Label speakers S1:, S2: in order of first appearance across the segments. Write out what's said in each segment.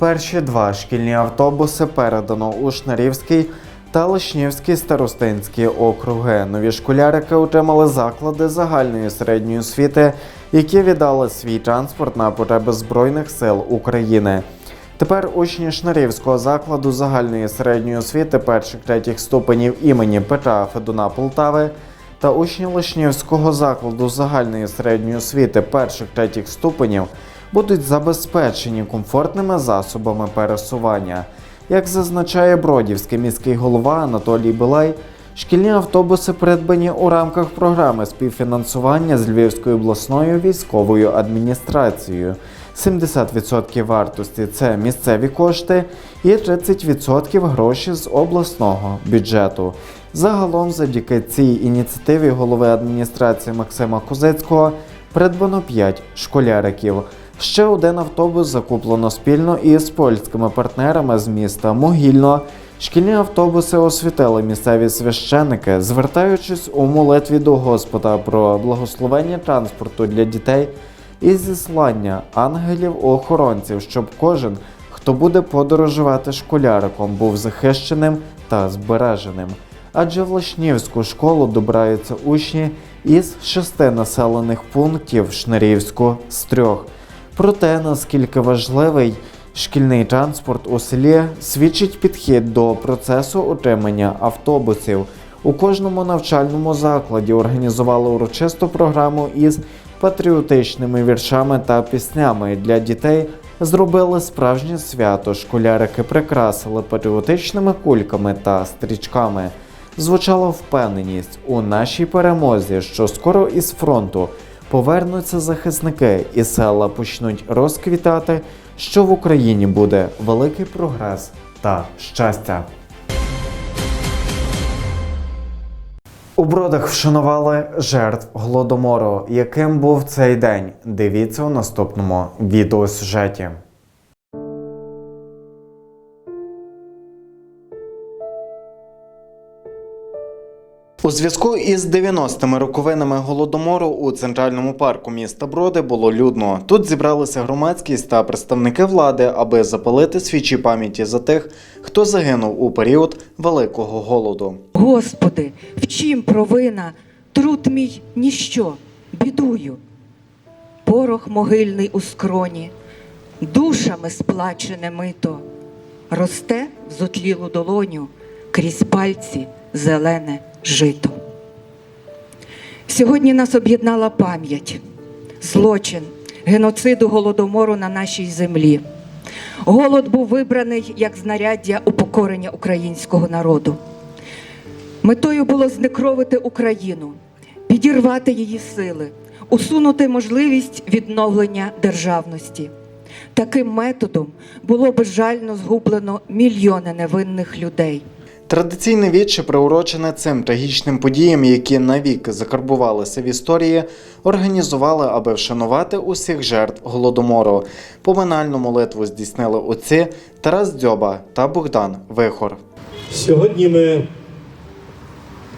S1: Перші два шкільні автобуси передано у Шнарівський та Лишнівський старостинські округи. Нові школярики отримали заклади загальної середньої освіти, які віддали свій транспорт на потреби Збройних сил України. Тепер учні Шнарівського закладу загальної середньої освіти перших третіх ступенів імені Петра Федуна Полтави та учні Лишнівського закладу загальної середньої освіти перших третіх ступенів будуть забезпечені комфортними засобами пересування. Як зазначає Бродівський міський голова Анатолій Билай, шкільні автобуси придбані у рамках програми співфінансування з Львівською обласною військовою адміністрацією. 70% вартості це місцеві кошти і 30% гроші з обласного бюджету. Загалом, завдяки цій ініціативі голови адміністрації Максима Козицького придбано 5 школяриків. Ще один автобус закуплено спільно із польськими партнерами з міста Могільно. Шкільні автобуси освітили місцеві священики, звертаючись у молитві до Господа про благословення транспорту для дітей і зіслання ангелів-охоронців, щоб кожен, хто буде подорожувати школяриком, був захищеним та збереженим. Адже в Лишнівську школу добираються учні із шести населених пунктів Шнарівську з трьох. Про те, наскільки важливий шкільний транспорт у селі, свідчить підхід до процесу отримання автобусів. У кожному навчальному закладі організували урочисту програму із патріотичними віршами та піснями для дітей. Зробили справжнє свято. Школярики прикрасили патріотичними кульками та стрічками. Звучала впевненість у нашій перемозі, що скоро із фронту повернуться захисники і села почнуть розквітати, що в Україні буде великий прогрес та щастя. У бродах вшанували жертв голодомору. Яким був цей день? Дивіться у наступному відеосюжеті. У зв'язку із 90-ми роковинами голодомору у центральному парку міста Броди було людно. Тут зібралися громадськість та представники влади, аби запалити свічі пам'яті за тих, хто загинув у період великого голоду.
S2: Господи, в чим провина, труд мій ніщо, бідую. Порох могильний у скроні, душами сплачене мито, росте в зотлілу долоню крізь пальці зелене жито. Сьогодні нас об'єднала пам'ять, злочин, геноциду голодомору на нашій землі. Голод був вибраний як знаряддя упокорення українського народу. Метою було знекровити Україну, підірвати її сили, усунути можливість відновлення державності. Таким методом було безжально згублено мільйони невинних людей.
S1: Традиційне віче, приурочене цим трагічним подіям, які навік закарбувалися в історії, організували, аби вшанувати усіх жертв голодомору. Поминальну молитву здійснили отці Тарас Дзьоба та Богдан Вихор.
S3: Сьогодні ми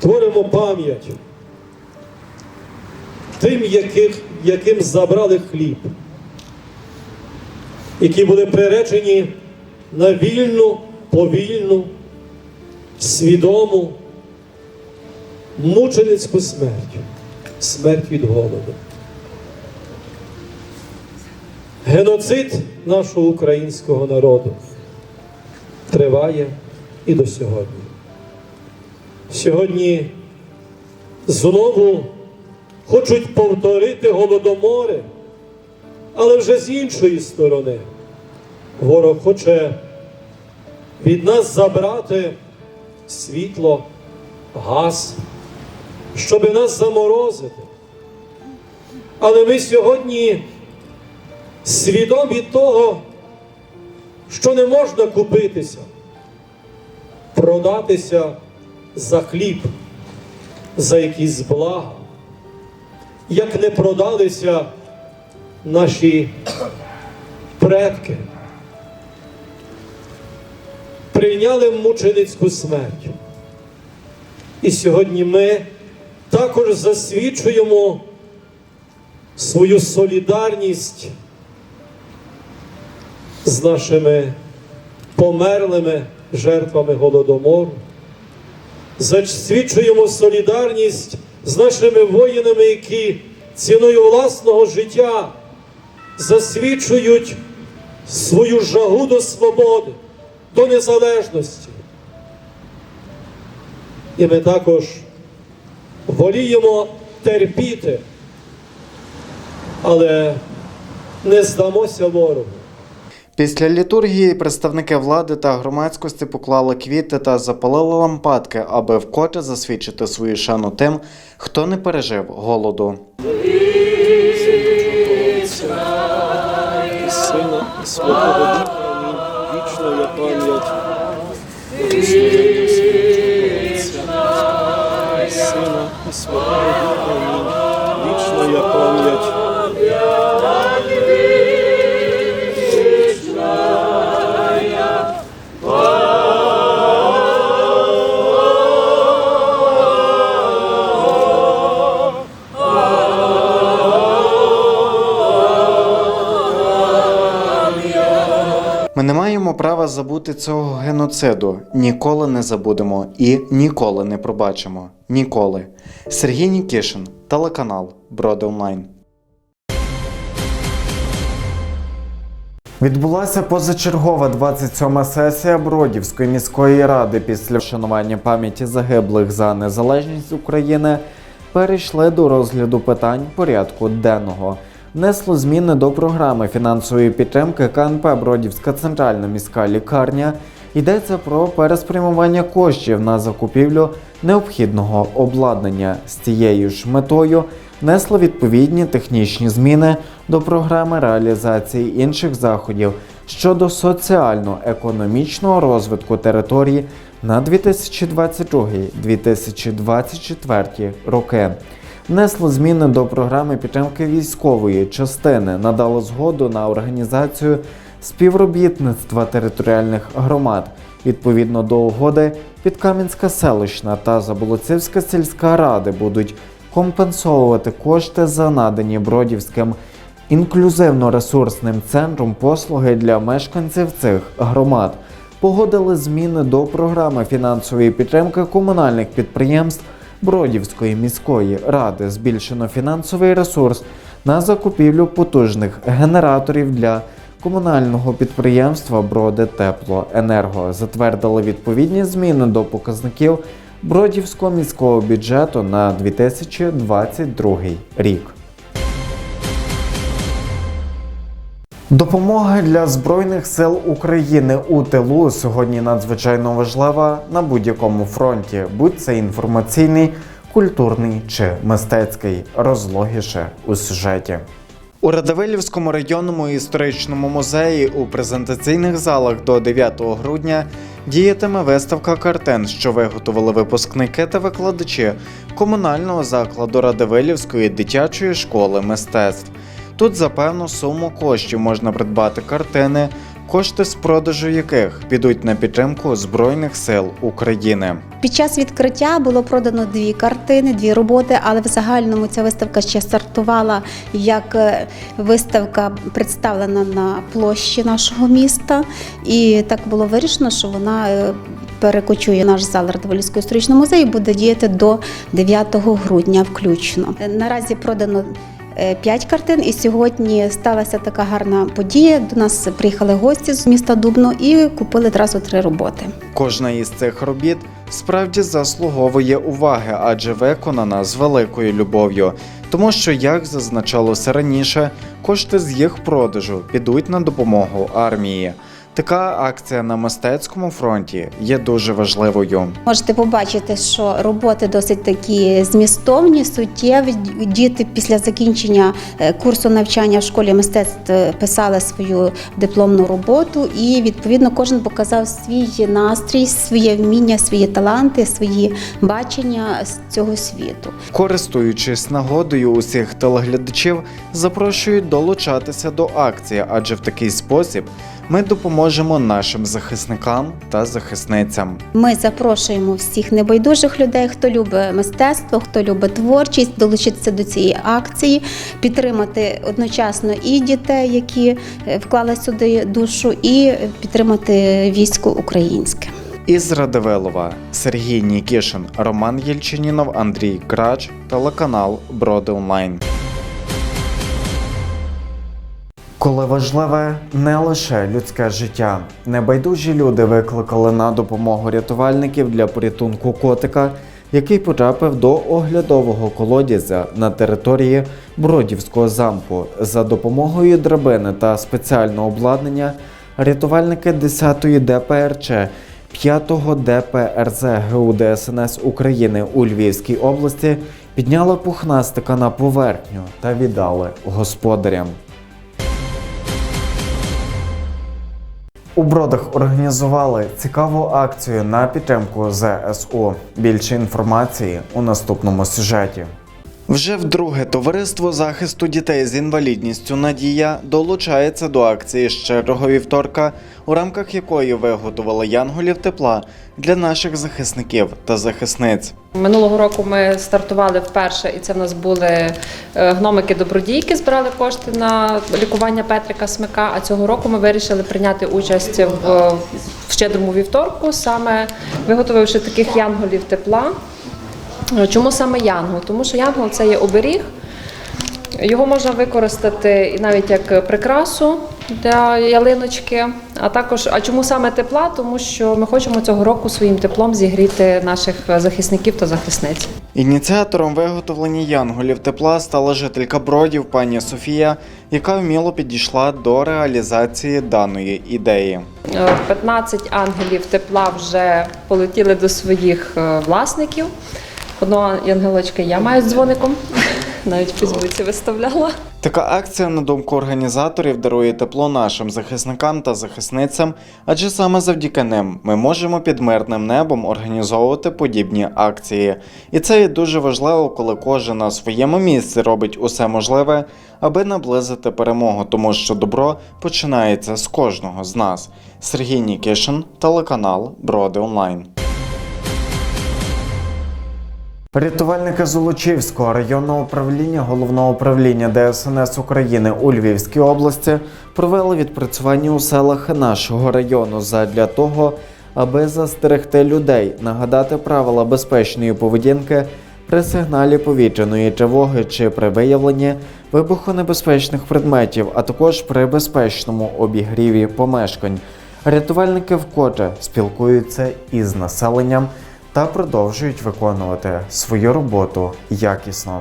S3: творимо пам'ять тим, яких, яким забрали хліб, які були приречені на вільну, повільну, свідому, мученицьку смерть, смерть від голоду. Геноцид нашого українського народу триває і до сьогодні. Сьогодні знову хочуть повторити голодомори, але вже з іншої сторони. Ворог хоче від нас забрати світло, газ, щоб нас заморозити. Але ми сьогодні свідомі того, що не можна купитися. продатися за хліб, за якісь блага, як не продалися наші предки, прийняли мученицьку смерть. І сьогодні ми також засвідчуємо свою солідарність з нашими померлими жертвами голодомору. Засвідчуємо солідарність з нашими воїнами, які ціною власного життя засвідчують свою жагу до свободи, до незалежності. І ми також воліємо терпіти, але не здамося ворогу.
S1: Після літургії представники влади та громадськості поклали квіти та запалили лампадки, аби вкотре засвідчити свою шану тим, хто не пережив голоду.
S3: Сина і пам'ять. Сина і Святого Амінь. Вічна пам'ять.
S1: Забути цього геноциду. Ніколи не забудемо і ніколи не пробачимо. Ніколи. Сергій Нікішин, телеканал Броди Онлайн. Відбулася позачергова 27-ма сесія Бродівської міської ради після вшанування пам'яті загиблих за незалежність України. Перейшли до розгляду питань порядку денного. Внесло зміни до програми фінансової підтримки КНП Бродівська центральна міська лікарня. Йдеться про переспрямування коштів на закупівлю необхідного обладнання з тією ж метою внесли відповідні технічні зміни до програми реалізації інших заходів щодо соціально-економічного розвитку території на 2022-2024 роки. Внесли зміни до програми підтримки військової частини, надали згоду на організацію співробітництва територіальних громад. Відповідно до угоди, Підкам'янська селищна та Заболоцівська сільська ради будуть компенсовувати кошти за надані Бродівським інклюзивно-ресурсним центром послуги для мешканців цих громад. Погодили зміни до програми фінансової підтримки комунальних підприємств Бродівської міської ради. Збільшено фінансовий ресурс на закупівлю потужних генераторів для комунального підприємства Броди Теплоенерго. Затвердили відповідні зміни до показників Бродівського міського бюджету на 2022 рік. Допомога для Збройних сил України у тилу сьогодні надзвичайно важлива на будь-якому фронті, будь це інформаційний, культурний чи мистецький. Розлогіше у сюжеті. У Радивилівському районному історичному музеї у презентаційних залах до 9 грудня діятиме виставка картин, що виготовили випускники та викладачі комунального закладу Радивилівської дитячої школи мистецтв. Тут за певну суму коштів можна придбати картини, кошти з продажу яких підуть на підтримку Збройних сил України.
S4: Під час відкриття було продано дві картини, дві роботи, але в загальному ця виставка ще стартувала як е, виставка представлена на площі нашого міста. І так було вирішено, що вона е, перекочує наш зал Радивилівського історичного музею, буде діяти до 9 грудня включно. Е, Наразі продано. Е, П'ять картин, і сьогодні сталася така гарна подія. До нас приїхали гості з міста Дубно і купили одразу три роботи.
S1: Кожна із цих робіт справді заслуговує уваги, адже виконана з великою любов'ю. Тому що, як зазначалося раніше, кошти з їх продажу підуть на допомогу армії. Така акція на мистецькому фронті є дуже важливою.
S4: Можете побачити, що роботи досить такі змістовні, суттєві. Діти після закінчення е, курсу навчання в школі мистецтв е, писали свою дипломну роботу, і відповідно кожен показав свій настрій, своє вміння, свої таланти, свої бачення з цього світу.
S1: Користуючись нагодою усіх телеглядачів, запрошують долучатися до акції, адже в такий спосіб ми допоможемо нашим захисникам та захисницям.
S4: Ми запрошуємо всіх небайдужих людей, хто любить мистецтво, хто любить творчість, долучитися до цієї акції, підтримати одночасно і дітей, які е, вклали сюди душу, і підтримати військо українське.
S1: Із Радивилова Сергій Нікішин, Роман Єльчинінов, Андрій Крач, телеканал Броди Онлайн. Коли важливе не лише людське життя, небайдужі люди викликали на допомогу рятувальників для порятунку котика, який потрапив до оглядового колодязя на території Бродівського замку. За допомогою драбини та спеціального обладнання рятувальники 10-ї ДПРЧ 5-го ДПРЗ ГУ ДСНС України у Львівській області підняли пухнастика на поверхню та віддали господарям. У бродах організували цікаву акцію на підтримку ЗСУ. Більше інформації у наступному сюжеті. Вже вдруге товариство захисту дітей з інвалідністю Надія долучається до акції щирого вівторка, у рамках якої виготовили янголів тепла для наших захисників та захисниць.
S5: Минулого року ми стартували вперше, і це в нас були е, гномики добродійки, збирали кошти на лікування Петрика Смика. А цього року ми вирішили прийняти участь в, в щедрому вівторку, саме виготовивши таких янголів тепла. Е, Чому саме янгол? Тому що янгол це є оберіг. Його можна використати навіть як прикрасу для ялиночки. А також, а чому саме тепла? Тому що ми хочемо цього року своїм теплом зігріти наших захисників та захисниць.
S1: Ініціатором виготовлення янголів тепла стала жителька Бродів пані Софія, яка вміло підійшла до реалізації даної ідеї.
S5: Е, 15 ангелів тепла вже полетіли до своїх е, власників. Одного ангелочка я маю з дзвоником, навіть в Фейсбуці виставляла.
S1: Така акція, на думку організаторів, дарує тепло нашим захисникам та захисницям, адже саме завдяки ним ми можемо під мирним небом організовувати подібні акції. І це є дуже важливо, коли кожен на своєму місці робить усе можливе, аби наблизити перемогу, тому що добро починається з кожного з нас. Сергій Нікішин, телеканал Броди Онлайн. Рятувальники Золочівського районного управління головного управління ДСНС України у Львівській області провели відпрацювання у селах нашого району задля того, аби застерегти людей, нагадати правила безпечної поведінки при сигналі повітряної тривоги чи при виявленні вибухонебезпечних предметів, а також при безпечному обігріві помешкань. Рятувальники вкотре спілкуються із населенням та продовжують виконувати свою роботу якісно.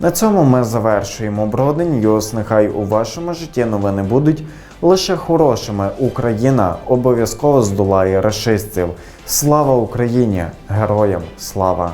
S1: На цьому ми завершуємо Броди News. Нехай у вашому житті новини будуть лише хорошими. Україна обов'язково здолає расистів. Слава Україні! Героям слава!